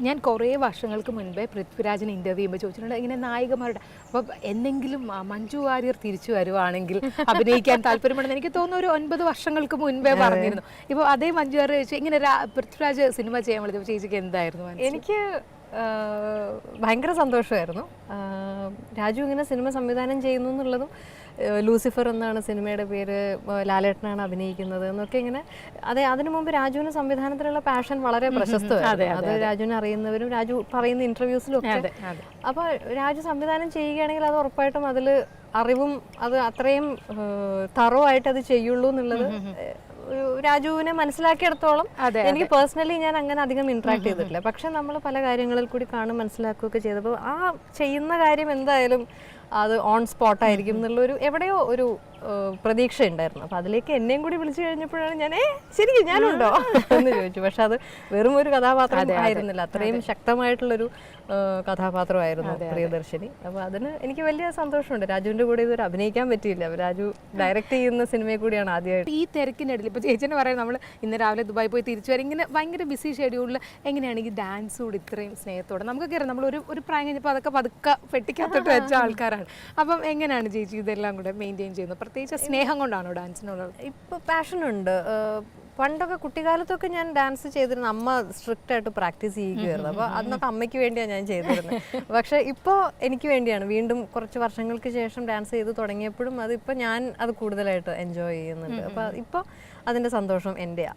ഞാൻ കുറേ വർഷങ്ങൾക്ക് മുൻപേ പൃഥ്വിരാജിനെ ഇന്റർവ്യൂ ചെയ്യുമ്പോൾ ചോദിച്ചിട്ടുണ്ട് ഇങ്ങനെ നായികമാരുടെ അപ്പോൾ എന്തെങ്കിലും മഞ്ജു വാര്യർ തിരിച്ചു വരുവാണെങ്കിൽ അഭിനയിക്കാൻ താല്പര്യമുണ്ടെന്ന് എനിക്ക് തോന്നുന്നു ഒരു ഒൻപത് വർഷങ്ങൾക്ക് മുൻപേ പറഞ്ഞിരുന്നു ഇപ്പോൾ അതേ മഞ്ജു വാര്യർ ചോദിച്ചു ഇങ്ങനെ പൃഥ്വിരാജ് സിനിമ ചെയ്യാൻ വിളിച്ചപ്പോൾ ചേച്ചിക്ക് എന്തായിരുന്നു? എനിക്ക് ഭയങ്കര സന്തോഷമായിരുന്നു. രാജു ഇങ്ങനെ സിനിമ സംവിധാനം ചെയ്യുന്നു എന്നുള്ളതും ലൂസിഫർ എന്നാണ് സിനിമയുടെ പേര് ലാലേട്ടനാണ് അഭിനയിക്കുന്നത് എന്നൊക്കെ ഇങ്ങനെ അതെ അതിനു മുമ്പ് രാജുവിന് സംവിധാനത്തിലുള്ള പാഷൻ വളരെ പ്രശസ്തമായിരുന്നു. അത് രാജുവിനെ അറിയുന്നവരും രാജു പറയുന്ന ഇന്റർവ്യൂസിലും ഒക്കെ അപ്പോൾ രാജു സംവിധാനം ചെയ്യുകയാണെങ്കിൽ അത് ഉറപ്പായിട്ടും അതിൽ അറിവും അത് അത്രയും തറോ ആയിട്ട് അത് ചെയ്യുള്ളൂ എന്നുള്ളത് ഒരു രാജുവിനെ മനസ്സിലാക്കിയിടത്തോളം എനിക്ക് പേഴ്സണലി ഞാൻ അങ്ങനെ അധികം ഇന്ററാക്ട് ചെയ്തിട്ടില്ല. പക്ഷെ നമ്മൾ പല കാര്യങ്ങളിൽ കൂടി കാണും മനസ്സിലാക്കുകയൊക്കെ ചെയ്തപ്പോൾ ആ ചെയ്യുന്ന കാര്യം എന്തായാലും അത് ഓൺ സ്പോട്ട് ആയിരിക്കും എന്നുള്ളൊരു എവിടെയോ ഒരു പ്രതീക്ഷ ഉണ്ടായിരുന്നു അപ്പൊ അതിലേക്ക് എന്നെയും കൂടി വിളിച്ചു കഴിഞ്ഞപ്പോഴാണ് ഞാൻ ഏ ശരിക്കും ഞാനുണ്ടോ? എന്ന് ചോദിച്ചു. പക്ഷെ അത് വെറും ഒരു കഥാപാത്രം ആയിരുന്നില്ല. അത്രയും ശക്തമായിട്ടുള്ളൊരു കഥാപാത്രമായിരുന്നു പ്രിയദർശിനി. അപ്പൊ അതിന് എനിക്ക് വലിയ സന്തോഷമുണ്ട്. രാജുവിന്റെ കൂടെ ഇതൊരു അഭിനയിക്കാൻ പറ്റിയില്ല. രാജു ഡയറക്റ്റ് ചെയ്യുന്ന സിനിമയെ കൂടിയാണ് ആദ്യമായിട്ട്. ഈ തിരക്കിനിടയിൽ ഇപ്പോൾ ചേച്ചനെ പറയാം നമ്മൾ ഇന്ന് രാവിലെ ദുബായി പോയി തിരിച്ചു വരും. ഇങ്ങനെ ഭയങ്കര ബിസി ഷെഡ്യൂളിൽ എങ്ങനെയാണ് ഈ ഡാൻസ് കൂടി ഇത്രയും സ്നേഹത്തോടെ? നമുക്കൊക്കെ അറിയാം നമ്മൾ ഒരു ഒരു പ്രായം കഴിഞ്ഞപ്പോൾ അതൊക്കെ പതുക്കെ പെട്ടിക്കകത്തോട്ട് വെച്ച ആൾക്കാരാണ്. അപ്പം എങ്ങനെയാണ് ചേച്ചി ഇതെല്ലാം കൂടെ മെയിന്റെയിൻ ചെയ്യുന്നത്? പ്രത്യേകിച്ച് സ്നേഹം കൊണ്ടാണോ ഡാൻസിനുള്ളത് ഇപ്പോൾ പാഷനുണ്ട് പണ്ടൊക്കെ കുട്ടിക്കാലത്തൊക്കെ ഞാൻ ഡാൻസ് ചെയ്തിരുന്നു അമ്മ സ്ട്രിക്റ്റ് ആയിട്ട് പ്രാക്ടീസ് ചെയ്യുകയായിരുന്നു. അപ്പോൾ അന്നൊക്കെ അമ്മയ്ക്ക് വേണ്ടിയാണ് ഞാൻ ചെയ്തിരുന്നത് പക്ഷെ ഇപ്പോ എനിക്ക് വേണ്ടിയാണ്. വീണ്ടും കുറച്ച് വർഷങ്ങൾക്ക് ശേഷം ഡാൻസ് ചെയ്ത് തുടങ്ങിയപ്പോഴും അതിപ്പോൾ ഞാൻ അത് കൂടുതലായിട്ട് എൻജോയ് ചെയ്യുന്നുണ്ട്. അപ്പോൾ ഇപ്പോൾ അതിന്റെ സന്തോഷം എന്റെയാ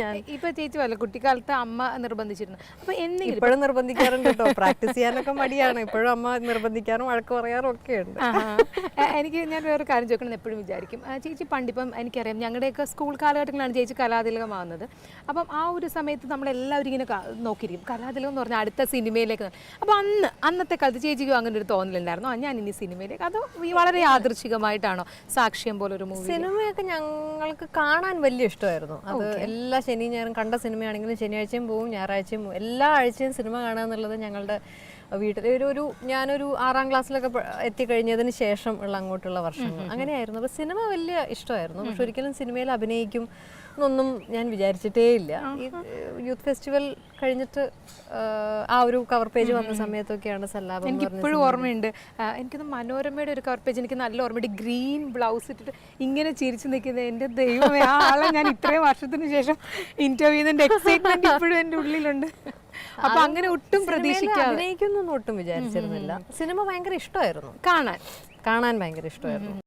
ഞാൻ ഇപ്പൊ ചേച്ചി വല്ല കുട്ടിക്കാലത്ത് അമ്മ നിർബന്ധിച്ചിരുന്നു. അപ്പൊ എന്തെങ്കിലും ഇപ്പോഴും നിർബന്ധിക്കാറുണ്ട് കേട്ടോ. പ്രാക്ടീസ് ചെയ്യാനൊക്കെ മടിയാണ്. ഇപ്പോഴും അമ്മ നിർബന്ധിക്കാറും വഴക്ക് പറയാറും ഒക്കെ ഉണ്ട് എനിക്ക് ഞാൻ വേറെ കാര്യം ചോദിക്കണം എപ്പോഴും വിചാരിക്കും. ചേച്ചി പണ്ടിപ്പം എനിക്കറിയാം ഞങ്ങളുടെയൊക്കെ സ്കൂൾ കാലഘട്ടങ്ങളാണ് ചേച്ചി കലാതിലകമാകുന്നത്. അപ്പം ആ ഒരു സമയത്ത് നമ്മളെല്ലാവരും ഇങ്ങനെ നോക്കിയിരിക്കും. കലാതിലകം എന്ന് പറഞ്ഞാൽ അടുത്ത സിനിമയിലേക്ക് അപ്പോൾ അന്ന് അന്നത്തെ കാലത്ത് ചേച്ചിക്കും അങ്ങനെ ഒരു തോന്നലുണ്ടായിരുന്നോ. ഞാൻ ഇനി സിനിമയിലേക്ക് അതോ വളരെ യാദൃശികമായിട്ടാണോ സാക്ഷ്യം പോലെ ഒരു മൂവി സിനിമയൊക്കെ ഞങ്ങൾക്ക് കാണാൻ വലിയ ഇഷ്ടമായിരുന്നു. അത് എല്ലാ ശനി ഞായറും കണ്ട സിനിമയാണെങ്കിലും ശനിയാഴ്ചയും പോവും ഞായറാഴ്ചയും പോവും. എല്ലാ ആഴ്ചയും സിനിമ കാണുക എന്നുള്ളത് ഞങ്ങളുടെ വീട്ടിൽ ഒരു ഒരു ഞാനൊരു ആറാം ക്ലാസ്സിലൊക്കെ എത്തിക്കഴിഞ്ഞതിന് ശേഷം ഉള്ള അങ്ങോട്ടുള്ള വർഷങ്ങൾ. അങ്ങനെയായിരുന്നു. അപ്പോൾ സിനിമ വലിയ ഇഷ്ടമായിരുന്നു. പക്ഷെ ഒരിക്കലും സിനിമയിൽ അഭിനയിക്കും എന്നൊന്നും ഞാൻ വിചാരിച്ചിട്ടേ ഇല്ല. ഈ യൂത്ത് ഫെസ്റ്റിവൽ കഴിഞ്ഞിട്ട് ആ, ഒരു കവർ പേജ് വന്ന സമയത്തൊക്കെയാണ് സല്ലാപം എനിക്ക് ഇപ്പോഴും ഓർമ്മയുണ്ട്. എനിക്ക് എനിക്കത് മനോരമയുടെ ഒരു കവർ പേജ് എനിക്ക് നല്ല ഓർമ്മയുണ്ട്. ഗ്രീൻ ബ്ലൗസ് ഇട്ടിട്ട് ഇങ്ങനെ ചിരിച്ചു നിൽക്കുന്നത് എന്റെ ദൈവമേ ആ ആളെ ഞാൻ ഇത്രയും വർഷത്തിന് ശേഷം ഇന്റർവ്യൂ ചെയ്യുന്നതിന്റെ എക്സൈറ്റ്മെന്റ് ഇപ്പോഴും എന്റെ ഉള്ളിലുണ്ട്. അപ്പൊ അങ്ങനെ ഒട്ടും പ്രതീക്ഷിക്കാതെ. അഭിനയിക്കുന്നൊന്നും ഒട്ടും വിചാരിച്ചിരുന്നില്ല. സിനിമ ഭയങ്കര ഇഷ്ടമായിരുന്നു. കാണാൻ. കാണാൻ ഭയങ്കര ഇഷ്ടമായിരുന്നു.